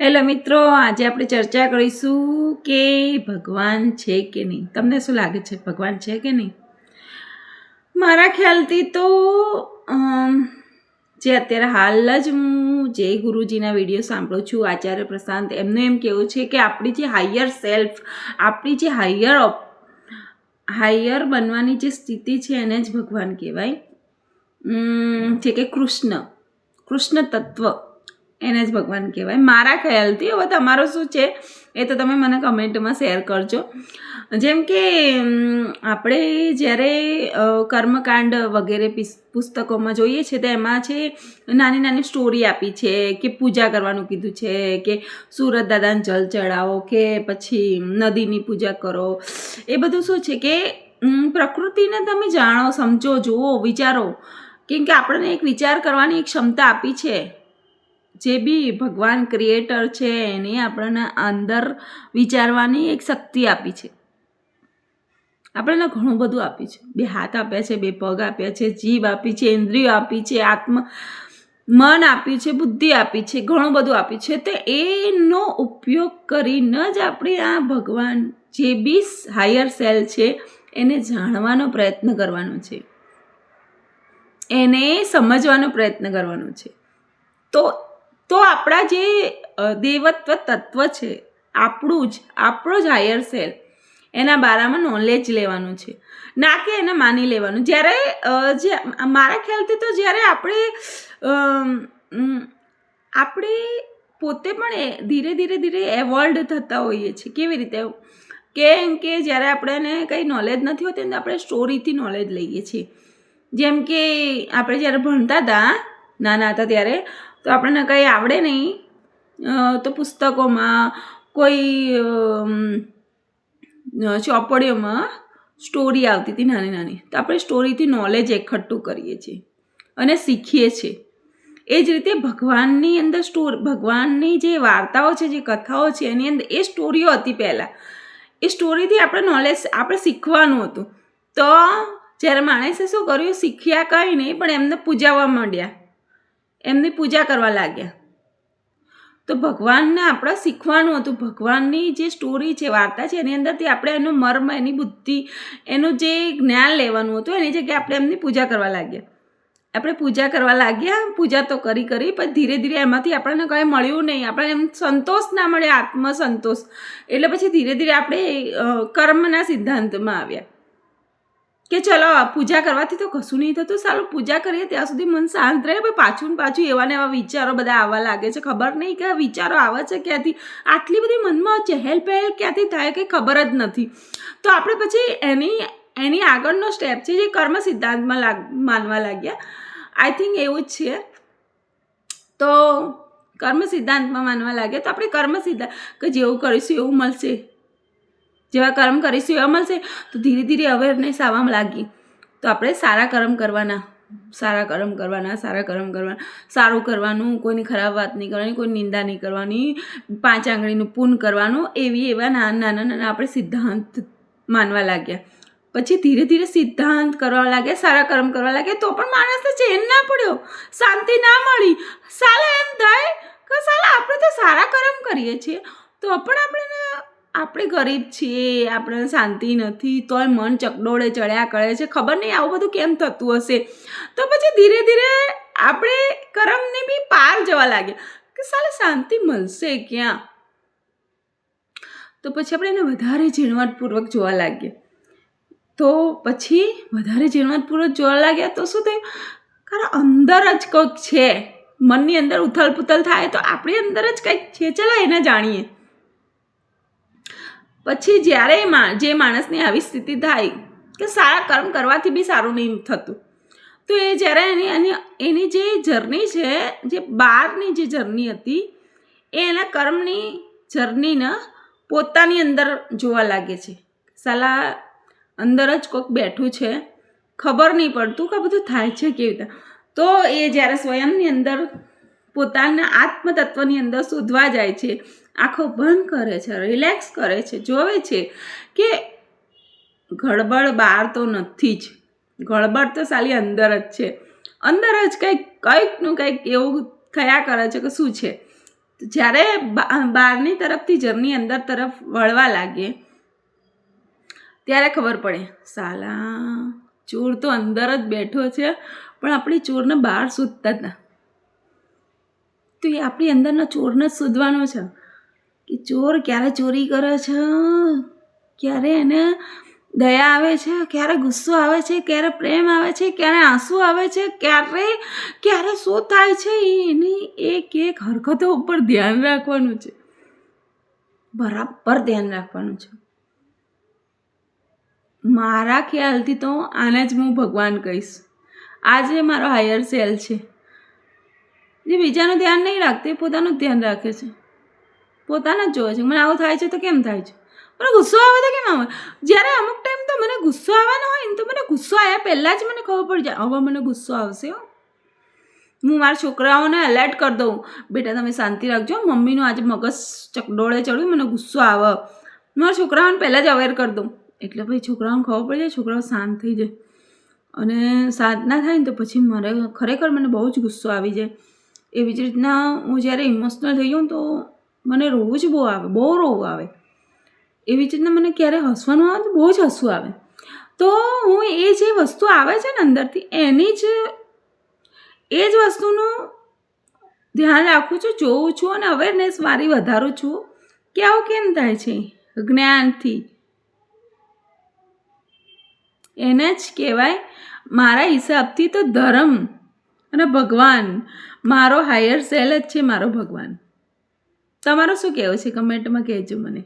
Hello મિત્રો, આજે આપણે ચર્ચા કરીશું કે ભગવાન છે કે નહીં. તમને શું લાગે છે, ભગવાન છે કે નહીં? મારા ખ્યાલથી તો જે અત્યારે હાલ જ હું જે ગુરુજીના વીડિયો સાંભળું છું, આચાર્ય પ્રશાંત, એમનું એમ કહેવું છે કે આપણી જે હાયર સેલ્ફ, આપણી જે હાયર હાયર બનવાની જે સ્થિતિ છે એને જ ભગવાન કહેવાય. છે કે કૃષ્ણ કૃષ્ણ તત્વ. એને જ ભગવાન કહેવાય. મારા ખ્યાલથી હવે તમારો શું છે એ તો તમે મને કમેન્ટમાં શેર કરજો. જેમ કે આપણે જ્યારે કર્મકાંડ વગેરે પીસ- પુસ્તકોમાં જોઈએ છે, તો એમાં છે, નાની નાની સ્ટોરી આપી છે, કે પૂજા કરવાનું કીધું છે, કે સુરત દાદાને જલ ચડાવો, કે પછી નદીની પૂજા કરો. એ બધું શું છે કે પ્રકૃતિને તમે જાણો, સમજો, જુઓ, વિચારો. કેમ કે આપણને એક વિચાર કરવાની એક ક્ષમતા આપી છે. જે બી ભગવાન ક્રિએટર છે, એને આપણને અંદર વિચારવાની એક શક્તિ આપી છે. આપણને ઘણું બધું આપ્યું છે. બે હાથ આપ્યા છે, બે પગ આપ્યા છે, જીભ આપી છે, ઇન્દ્રિયો આપી છે, આત્મ, મન આપ્યું છે, બુદ્ધિ આપી છે, ઘણું બધું આપ્યું છે. તો એનો ઉપયોગ કરીને જ આપણે આ ભગવાન જે બી હાયર સેલ છે, એને જાણવાનો પ્રયત્ન કરવાનો છે. એને સમજવાનો પ્રયત્ન કરવાનો છે. તો તો આપણા જે દેવત્વ તત્વ છે, આપણું જ, આપણો જ હાયર સેલ એના બારામાં નોલેજ લેવાનું છે. ના કે એને માની લેવાનું. જ્યારે જે, મારા ખ્યાલથી તો જ્યારે આપણે આપણે પોતે પણ એ, ધીરે ધીરે ધીરે એવોલ્ડ થતા હોઈએ છીએ. કેવી રીતે? કેમ કે જ્યારે આપણને કંઈ નોલેજ નથી હોતી ને આપણે સ્ટોરીથી નોલેજ લઈએ છીએ. જેમ કે, આપણે જ્યારે ભણતા હતા, નાના હતા ત્યારે તો આપણને કંઈ આવડે નહીં. તો પુસ્તકોમાં કોઈ ચોપડીઓમાં સ્ટોરી આવતી હતી નાની નાની. તો આપણે સ્ટોરીથી નોલેજ એકઠું કરીએ છીએ અને શીખીએ છીએ. એ જ રીતે ભગવાનની અંદર સ્ટોર, ભગવાનની જે વાર્તાઓ છે, જે કથાઓ છે, એની અંદર એ સ્ટોરીઓ હતી પહેલાં. એ સ્ટોરીથી આપણે નોલેજ આપણે શીખવાનું હતું. તો જ્યારે માણસે શું કર્યું, શીખ્યા કંઈ નહીં, પણ એમને પૂજાવા માંડ્યા. એમની પૂજા કરવા લાગ્યા. તો ભગવાનને આપણે શીખવાનું હતું. ભગવાનની જે સ્ટોરી છે, વાર્તા છે, એની અંદરથી આપણે એનું મર્મ, એની બુદ્ધિ, એનું જે જ્ઞાન લેવાનું હતું, એની જગ્યાએ આપણે એમની પૂજા કરવા લાગ્યા. આપણે પૂજા કરવા લાગ્યા, પૂજા તો કરી કરી, પણ ધીરે ધીરે એમાંથી આપણને કંઈ મળ્યું નહીં. આપણને એમ સંતોષ ના મળે આત્મસંતોષ. એટલે પછી ધીરે ધીરે આપણે કર્મના સિદ્ધાંતમાં આવ્યા. કે ચલો પૂજા કરવાથી તો કશું નહીં થતું. સારું, પૂજા કરીએ, ત્યાં સુધી મન શાંત રહે. પણ પાછું પાછું એવા ને એવા વિચારો બધા આવવા લાગે છે. ખબર નહીં કે વિચારો આવે છે ક્યાંથી? આટલી બધી મનમાં ચહેલ પહેલ ક્યાંથી થાય કે ખબર જ નથી. તો આપણે પછી એની એની આગળનો સ્ટેપ છે જે કર્મ સિદ્ધાંતમાં લાગ, માનવા લાગ્યા. આઈ થિંક એવું જ છે. તો કર્મ સિદ્ધાંતમાં માનવા લાગ્યા. તો આપણે કર્મ સિદ્ધાંત કે જેવું કરીશું એવું મળશે. જેવા કર્મ કરીશું એવા મળશે, તો ધીરે ધીરે અવેરનેસ આવવા લાગી. તો આપણે સારા કર્મ કરવાના, સારા કર્મ કરવાના, સારા કર્મ કરવાના, સારું કરવાનું, કોઈની ખરાબ વાત નહીં કરવાની, કોઈ નિંદા નહીં કરવાની, પાંચ આંગળીનું પૂન કરવાનું, એવી એવા નાના નાના નાના આપણે સિદ્ધાંત માનવા લાગ્યા. પછી ધીરે ધીરે સિદ્ધાંત કરવા લાગ્યા, સારા કર્મ કરવા લાગ્યા, તો પણ માણસને ચેન ના પડ્યો, શાંતિ ના મળી. સાલા એમ થાય કે સાલા આપણે તો સારા કર્મ કરીએ છીએ, તો પણ આપણે આપણે ગરીબ છીએ આપણે શાંતિ નથી, તોય મન ચકડોળે ચડ્યા કરે છે. ખબર નહીં આવું બધું કેમ થતું હશે? તો પછી ધીરે ધીરે આપણે કરમને બી પાર જવા લાગ્યા કે સાલે શાંતિ મળશે ક્યાં? તો પછી આપણે એને વધારે ઝીણવટપૂર્વક જોવા લાગ્યા. તો પછી વધારે ઝીણવટપૂર્વક જોવા લાગ્યા તો શું થયું? કારણ અંદર જ કંઈક છે. મનની અંદર ઉથલ પુથલ થાય તો આપણી અંદર જ કંઈક છે. ચલો એને જાણીએ. પછી જ્યારે જે માણસની આવી સ્થિતિ થાય કે સારા કર્મ કરવાથી બી સારું નહીં થતું, તો એ જ્યારે એની એની એની જે જર્ની છે, જે બહારની જે જર્ની હતી, એ એના કર્મની જર્નીને પોતાની અંદર જોવા લાગે છે. સલાહ અંદર જ કોઈક બેઠું છે, ખબર નહીં પડતું કે બધું થાય છે કેવી રીતે. તો એ જ્યારે સ્વયંની અંદર પોતાના આત્મતત્વની અંદર શોધવા જાય છે. આંખો બંધ કરે છે રિલેક્સ કરે છે, જોવે છે કે ગડબડ બહાર તો નથી જ. ગડબડ તો સાલી અંદર જ છે. અંદર જ કંઈક કંઈકનું કંઈક એવું થયા કરે છે કે શું છે? જ્યારે બહારની તરફથી જર્ની અંદર તરફ વળવા લાગે, ત્યારે ખબર પડે, સાલા, ચોર તો અંદર જ બેઠો છે, પણ આપણી ચોરને બહાર શોધતા હતા તો એ આપણી અંદરના ચોરને જ શોધવાનો છે કે ચોર ક્યારે ચોરી કરે છે, ક્યારે એને દયા આવે છે, ક્યારે ગુસ્સો આવે છે, ક્યારે પ્રેમ આવે છે, ક્યારે આંસુ આવે છે, ક્યારે ક્યારે શું થાય છે, એની એક એક હરકતો ઉપર ધ્યાન રાખવાનું છે. બરાબર ધ્યાન રાખવાનું છે. મારા ખ્યાલથી તો આને જ હું ભગવાન કહીશ. આજે મારો હાયર સેલ છે. જે બીજાનું ધ્યાન નહીં રાખતી પોતાનું ધ્યાન રાખે છે. પોતાના જ જોવે છે. મને આવું થાય છે તો કેમ થાય છે? મને ગુસ્સો આવે તો કેમ આવે? જ્યારે અમુક ટાઈમ તો મને ગુસ્સો આવવાનો હોય ને તો મને ગુસ્સો આવ્યા પહેલાં જ મને ખબર પડી જાય, હવે મને ગુસ્સો આવશે હો. હું મારા છોકરાઓને એલર્ટ કરી દઉં. બેટા, તમે શાંતિ રાખજો. મમ્મીનું આજે મગજ ચકડોળે ચડ્યું, મને ગુસ્સો આવે. મારા છોકરાઓને પહેલાં જ અવેર કરી દઉં. એટલે પછી છોકરાઓને ખબર પડી જાય, છોકરાઓ શાંત થઈ જાય. અને શાંત ના થાય ને તો પછી મારે ખરેખર મને બહુ જ ગુસ્સો આવી જાય. એવી જ રીતના હું જ્યારે ઇમોશનલ થઈ જાઉં તો મને રોવું જ બહુ આવે, બહુ રોવું આવે. એવી જ રીતના મને ક્યારે હસવાનું આવે તો બહુ જ હસવું આવે. તો હું એ જે વસ્તુ આવે છે ને અંદરથી, એની જ, એ જ વસ્તુનું ધ્યાન રાખું છું, જોઉં છું અને અવેરનેસ મારી વધારું છું કે આવું કેમ થાય છે, જ્ઞાનથી. એને જ કહેવાય, મારા હિસાબથી તો ધર્મ. અને ભગવાન, મારો હાયર સેલ જ છે મારો ભગવાન. તમારું શું કહેવું છે? કમેન્ટમાં કહેજો મને.